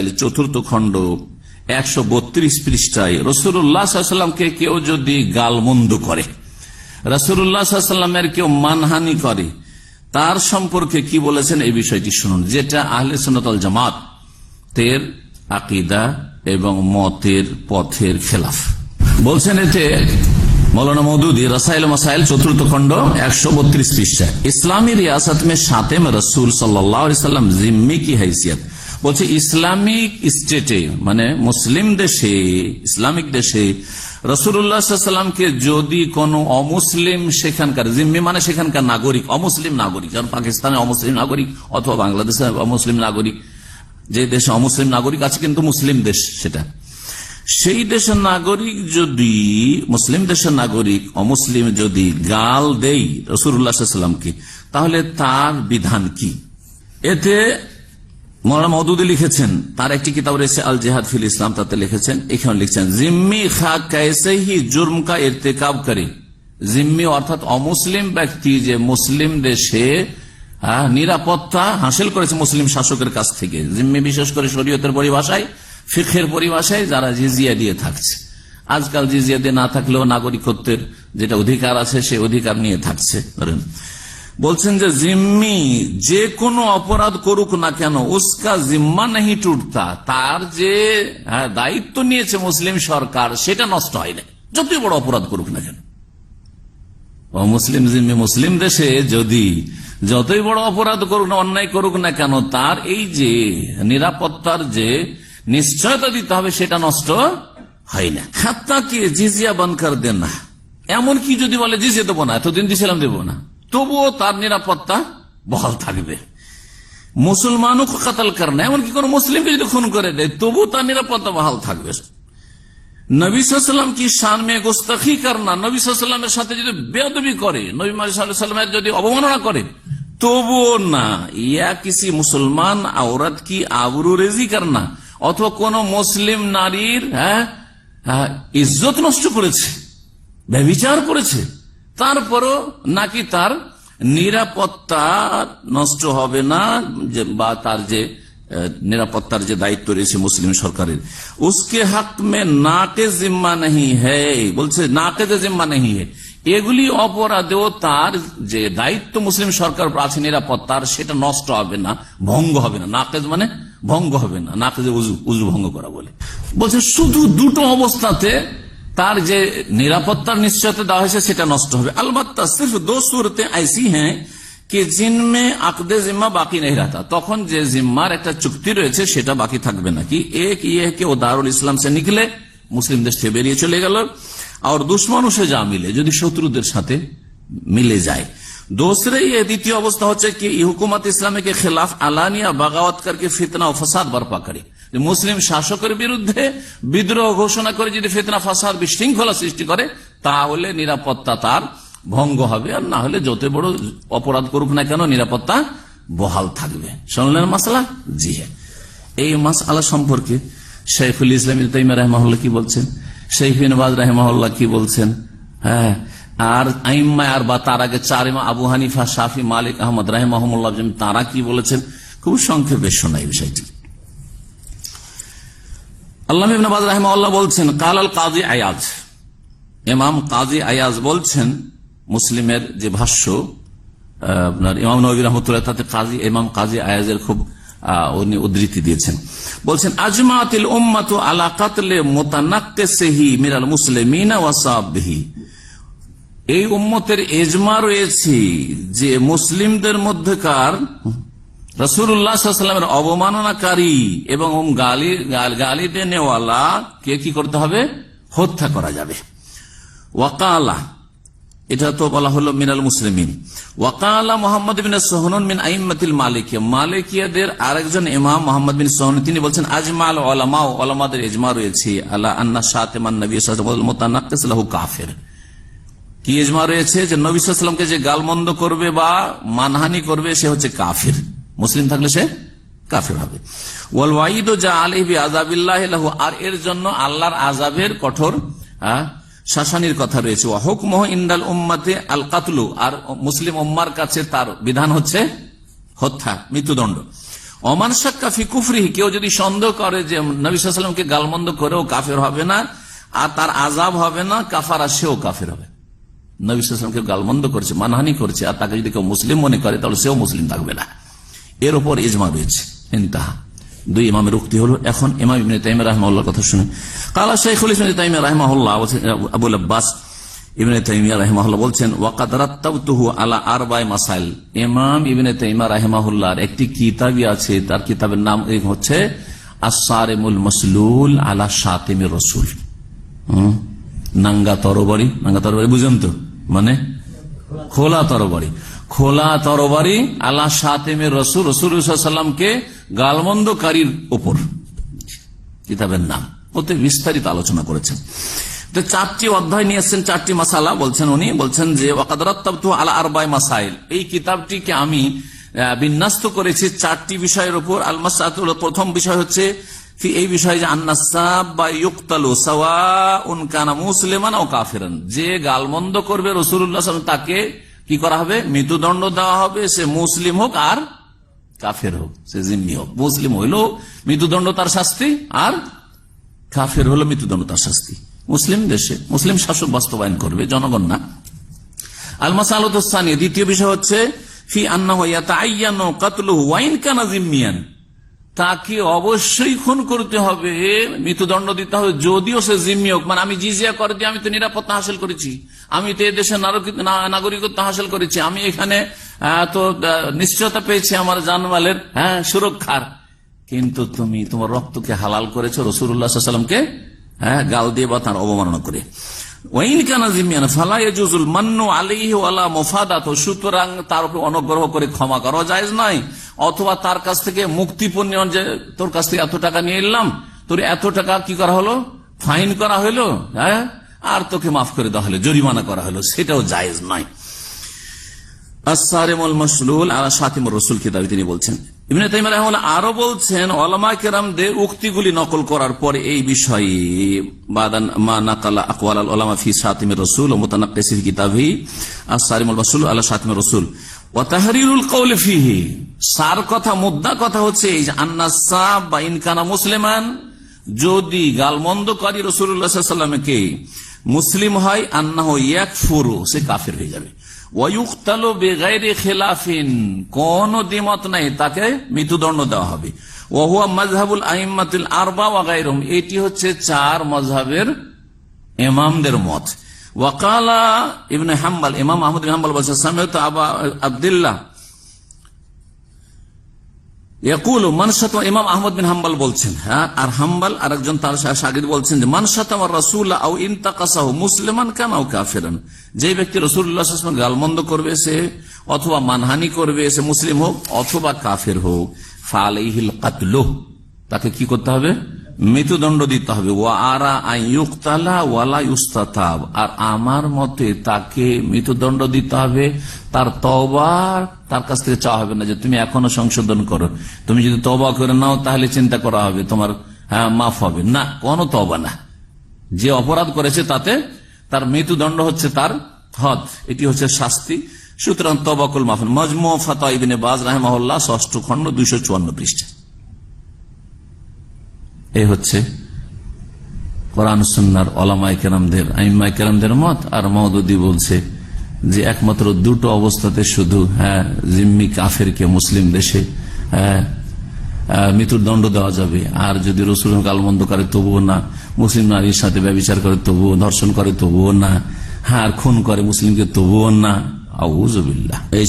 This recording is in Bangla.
মাসাইল চতুর্থ খণ্ড একশো বত্রিশ পৃষ্ঠায় রসুল্লাহামকে কেউ যদি গালমন্দ করে রসুল্লাহামের কেউ মানহানি করে তার সম্পর্কে কি বলেছেন এই বিষয়টি শুনুন যেটা আহলে সনতল জামাত তের আকিদা এবং মতের পথের খেলাফ বলছেন এতে মৌলানা মৌদুদি রসাইল মাসাইল চতুর্থ খণ্ড একশো বত্রিশ পৃষ্ঠা ইসলামী রিয়াসত মে সাতেম রসুল সাল্লাম জিম্মি কি हैसियत বলছে ইসলামিক স্টেটে মানে মুসলিম দেশে, ইসলামিক দেশে রসুল্লাহামকে যদি কোন অমুসলিম সেখানকার, জিম্মি মানে সেখানকার নাগরিক, অমুসলিম নাগরিক, যেমন পাকিস্তানের অমুসলিম নাগরিক অথবা বাংলাদেশের অমুসলিম নাগরিক, যে দেশে অমুসলিম নাগরিক আছে কিন্তু মুসলিম দেশ সেটা। সেই দেশের নাগরিক যদি, মুসলিম দেশের নাগরিক অমুসলিম যদি গাল দেই রসুল্লাহামকে তাহলে তার বিধান কি? এতে মৌলানা মদুদি লিখেছেন, তার একটি কিতাব রয়েছে আল জেহাদ ফিল ইসলাম, তাতে লিখেছেন এখানে লিখছেন, জিম্মি খা কেসে হি জুর্ম কা জিম্মি অর্থাৎ অমুসলিম ব্যক্তি যে মুসলিম দেশে নিরাপত্তা হাসিল করেছে মুসলিম শাসকের কাছ থেকে। জিম্মি বিশেষ করে শরীয়তের পরিভাষায় ফিখের পরিভাষায় যারা জিজিয়া দিয়ে থাকছে। আজকাল জিজিয়া দিয়ে না থাকলেও নাগরিকত্বের যেটা অধিকার আছে, সে অধিকার নিয়ে থাকছে। ধরেন বলছেন যে জিম্মি যে কোনো অপরাধ করুক না কেন উসকা জিম্মা নেই টুটতা। তার যে হ্যাঁ, দায়িত্ব নিয়েছে মুসলিম সরকার সেটা নষ্ট হয় না। যতই বড় অপরাধ করুক না কেন। মুসলিম জিম্মি মুসলিম দেশে যদি যতই বড় অপরাধ করুক না অন্যায় করুক না কেন তার এই যে নিরাপত্তার যে নিশ্চয়তা দিতে হবে সেটা নষ্ট হয় না। খাত্তাকে জিজিয়া বানকার দেন না। এমন কি যদি বলে জিজিয়া দেবো না এতদিন দিছিলাম দেবো না। তবুও তার নিরাপত্তা বহাল থাকবে। মুসলমানও কাতাল কর না এমনকি কোন মুসলিমকে যদি খুন করে দেয় তবুও তার নিরাপত্তা বহাল থাকবে। নবী সাল্লাম কি শান সাথে যদি করে নবী যদি অবমাননা করে তবুও না ইয়া কিসি মুসলমান কি আবরু রেজি অথবা কোন মুসলিম নারীর হ্যাঁ হ্যাঁ, ইজ্জত নষ্ট করেছে ব্যবিচার করেছে তারপরও নাকি তার নিরাপত্তা নষ্ট হবে না বা তার যে নিরাপত্তার যে দায়িত্ব রয়েছে মুসলিম সরকারের। উসকে হক মে নাকে জিম্মা নেই হ্যাঁ বলছে নাকে জিম্মা নেই এগুলি অপরাধেও তার যে দায়িত্ব মুসলিম সরকার আছে নিরাপত্তার, সেটা নষ্ট হবে না, ভঙ্গ হবে না। নাকেজ মানে ভঙ্গ হবে না নাকেজে উজু উজু ভঙ্গ করা বলে। বলছে শুধু দুটো অবস্থাতে তার যে নিরাপত্তার নিশ্চয়তা দেওয়া হয়েছে, সেটা নষ্ট হবে। আলবত্তা সিফ দো সুরতে আইসি হ্যাঁ কি জিনমে আকদে জিম্মা বাকি নেই রাতা। তখন যে জিম্মার একটা চুক্তি রয়েছে, সেটা বাকি থাকবে নাকি এক ইয়ে কে ও দারুল ইসলাম সে নিকলে, মুসলিম দেশ থেকে বেরিয়ে চলে গেল। আর দুশ্মনুষে যা মিলে, যদি শত্রুদের সাথে মিলে যায়। দোসরে দ্বিতীয় অবস্থা হচ্ছে কি হুকুমত ইসলামীকে খেলাফ আলানিয়া বাগাওয়াতকারকে ফিতনা ও ফসাদ বরপা করে। যে মুসলিম শাসকের বিরুদ্ধে বিদ্রোহ ঘোষণা করে যদি ফিতনা, ফাসাদ, বিশৃঙ্খলা সৃষ্টি করে, তাহলে নিরাপত্তা তার ভঙ্গ হবে। আর না হলে যত বড় অপরাধ করুক না কেন, নিরাপত্তা বহাল থাকবে। শুনলেন মাসালা? জি হ্যাঁ। এই মাস আলা সম্পর্কে শেখুল ইসলাম তাইমা রহমাহুল্লাহ কি বলছেন? শেখ বিনবাজ রহমাহুল্লাহ কি বলছেন? হ্যাঁ। আর আইম্মা আর বা তার আগে চার ইমাম আবু হানিফা, শাফি, মালিক, আহমদ রাহমাহমুল্লাহ তারা কি বলেছেন? খুব সংক্ষেপে শোনা এই বিষয়টি। আল্লাহ বলছেন কাল কাজী আয়াজ। ইমাম কাজী আয়াজ বলছেন, মুসলিমের যে ভাষ্য আপনার ইমাম নবী রহমতুল্লাহ তাতে কাজী, ইমাম কাজী আয়াজের খুব উনি উদ্ধৃতি দিয়েছেন। বলছেন, আজমাতিল উম্মাত মিরাল এই উম্মতের এজমা রয়েছে যে মুসলিমদের মধ্যকার রসুল্লাহামের অবমাননাকারী এবং গালি, গাল- দেনেওয়ালা কে কি করতে হবে? হত্যা করা যাবে। ওয়াকালা, এটা তো বলা হলো মিনাল মুসলিমিন। ওয়াকালা মোহাম্মদ বিন সোহনুন মিন আইমাতিল মালিকিয়া। মালিকিয়াদের আরেকজন ইমাম মোহাম্মদ বিন সোহন তিনি বলছেন, আজমাল ওলামা, ওলামাদের ইজমা রয়েছে। আল্লাহ আন্না সাতেমান নবী মোতানাক্কাসলাহু কাফের। কি ইজমা রয়েছে? যে নবী সাল্লামকে যে গালমন্দ করবে বা মানহানি করবে, সে হচ্ছে কাফির। মুসলিম থাকলে সে কাফের হবে। ওয়াল ওয়াইদ যা আলিবি আজাবিল্লাহ লাহু, আর এর জন্য আল্লাহর আজাবের কঠোর শাসানির কথা রয়েছে। হুকমহ ইন্দাল উম্মাতে আল কাতলু, আর মুসলিম উম্মার কাছে তার বিধান হচ্ছে হত্যা, মৃত্যুদণ্ড। অমান সাক্কাফি কুফরি কেউ যদি সন্দেহ করে যে নবিসামকে গালমন্দ করেও কাফের হবে না, আর তার আজাব হবে না, কাফারা সেও কাফের হবে। নবিসামকে গালমন্দ করছে, মানহানি করছে, আর তাকে যদি কেউ মুসলিম মনে করে, তাহলে সেও মুসলিম থাকবে না। এর ওপর ইজমা রয়েছে ইন্তাহা। দুই ইমামের উক্তি হলো। এখন ইমাম ইবনে তাইমিয়া রাহমাহুল্লাহর কথা শুনে। কালা শাইখুল ইসলাম তাইমিয়া রাহমাহুল্লাহ আবুল আব্বাস ইবনে তাইমিয়া রাহমাহুল্লাহ বলছেন, ওয়াকাদ রাত্তাবতুহু আলা আরবাই মাসাইল। ইমাম ইবনে তাইমিয়া রাহমাহুল্লাহর একটি কিতাবই আছে। তার কিতাবের নাম এই হচ্ছে আসারেমুল মসলুল আলা শাতিমে রসুল? নাঙ্গা তরবারি। নাঙ্গা তরবারি বুঝেন তো? মানে? খোলা তরবারি। খোলা তরবারি আল্লাহ সাতেমের রসুল রসুল সাল্লামকে গালমন্দকারীর ওপর কিতাবের নাম। ওতে বিস্তারিত আলোচনা করেছেন। তো চারটি অধ্যায় নিয়েছেন চারটি মাসালা। বলছেন উনি, বলছেন যে আলা মাসাইল। এই কিতাবটিকে আমি বিন্যস্ত করেছি চারটি বিষয়ের উপর। প্রথম বিষয় হচ্ছে এই বিষয়ে যে কানা মুসলিমান ও কাফিরান। যে গালমন্দ করবে রসুল্লাহ তাকে কি করা হবে? মৃত্যুদণ্ড দেওয়া হবে, সে মুসলিম হোক আর কাফের হোক, সে জিম্মি হোক। মুসলিম হইল মৃত্যুদণ্ড তার শাস্তি, আর কাফের হলো মৃত্যুদণ্ড তার শাস্তি। মুসলিম দেশে, মুসলিম শাসক বাস্তবায়ন করবে, জনগণ না। আল মাসালতানি দ্বিতীয় বিষয় হচ্ছে, ফি আন্না হইয়া কাতলু ওয়াইন কানা জিম্মিয়ান। তাকে অবশ্যই খুন করতে হবে, মৃত্যুদণ্ড দিতে হবে, যদিও সে জিম্মি হোক। মানে আমি জিজিয়া করে দিয়ে আমি তো নিরাপত্তা হাসিল করেছি। আমি তো এই দেশের নাগরিকত্ব হাসিল করেছি। আমি এখানে তো নিশ্চয়তা পেয়েছি আমার জানমালের হ্যাঁ সুরক্ষার। কিন্তু তুমি তোমার রক্তকে হালাল করেছ রসুল্লাহামকে হ্যাঁ গাল দিয়ে বা তার অবমাননা করে। সুতরাং তার উপর অনুগ্রহ করে ক্ষমা করা জায়েজ নয়। অথবা তার কাছ থেকে মুক্তিপণ্য যে তোর কাছ থেকে এত টাকা নিয়ে এলাম, তোর এত টাকা কি করা হলো? ফাইন করা হলো হ্যাঁ? আর তোকে মাফ করে দেওয়া হলো, জরিমানা করা হলো, সেটাও জায়েজ নয়। আসারেমুল মসলুল আলা সাতিম রসুল কিতাবে তিনি বলছেন ইবনে তাইমিয়া রাহিমাহুল্লাহ আরও বলছেন ওলামা কেরামদের উক্তিগুলি নকল করার পরে এই বিষয়ে বাদান মা নাকালা আকওয়াল আল ওলামা ফি সাতিমের রসুল ও মুতানাক্কিসির কিতাবি আসারিমুল মসলুল আলা সাতিমের রসুল। ওয়া তাহরিরুল কওলি ফিহি। সার কথা মুদ্দা কথা হচ্ছে এই যে আন্নাসাব বা ইনকানা মুসলিমান, যদি গালমন্দকারী রসুল্লাহ সাল্লামকে মুসলিম হয় আন্না এক ফুরু সে কাফের হয়ে যাবে। কোন দ্বিমত নাই, তাকে মৃত্যুদণ্ড দেওয়া হবে। ওহুয়া মজহাবুল আহিমাতুল আরবা ওয়াগাইরম এটি হচ্ছে চার মজহাবের এমামদের মত। ওয়াকালা ইবনে হাম্বাল, ইমাম আহমদ হাম্বাল বলছে সামেত আবা আবদুল্লাহ ইমাম বলছেন। হ্যাঁ আর তার সাগির বলছেন যে রসুল আউ কাফেরান। ব্যক্তি গালমন্দ করবে, সে অথবা মানহানি করবে, সে মুসলিম হোক অথবা কাফের হোক, ফালাইহিল কাতলো। তাকে কি করতে হবে? মৃত্যুদণ্ড দিতে হবে। ও আরা আইয়ুক্তালা ওয়ালা ইউস্তাতাব। আর আমার মতে তাকে মৃত্যুদণ্ড দিতে হবে। তার তবা তার কাছ থেকে চাওয়া হবে না যে তুমি এখনও সংশোধন করো। তুমি যদি তবা করে নাও তাহলে চিন্তা করা হবে তোমার হ্যাঁ মাফ হবে। না, কোনো তবা না। যে অপরাধ করেছে তাতে তার মৃত্যুদণ্ড হচ্ছে তার হদ। এটি হচ্ছে শাস্তি। সুতরাং তবাকুল মাফন মজমু ফাতা ইবিনে বাজ রাহেমাহুল্লাহ ষষ্ঠ খণ্ড দুইশো চুয়ান্ন পৃষ্ঠা। এই হচ্ছে কোরআন সুন্নার ওলামাই কেরামদের আইমাই কেরামদের মত আর মহদুদি বলছে যে একমাত্র দুটো অবস্থাতে শুধু হ্যাঁ জিম্মি কাফেরকে মুসলিম দেশে হ্যাঁ আহ, মৃত্যুর দণ্ড দেওয়া যাবে। আর যদি রসুল কালমন্দ করে তবুও না মুসলিম নারীর সাথে ব্যবচার করে তবুও ধর্ষণ করে তবুও না হ্যাঁ আর খুন করে মুসলিমকে তবুও না আউজবিল্লাহ এই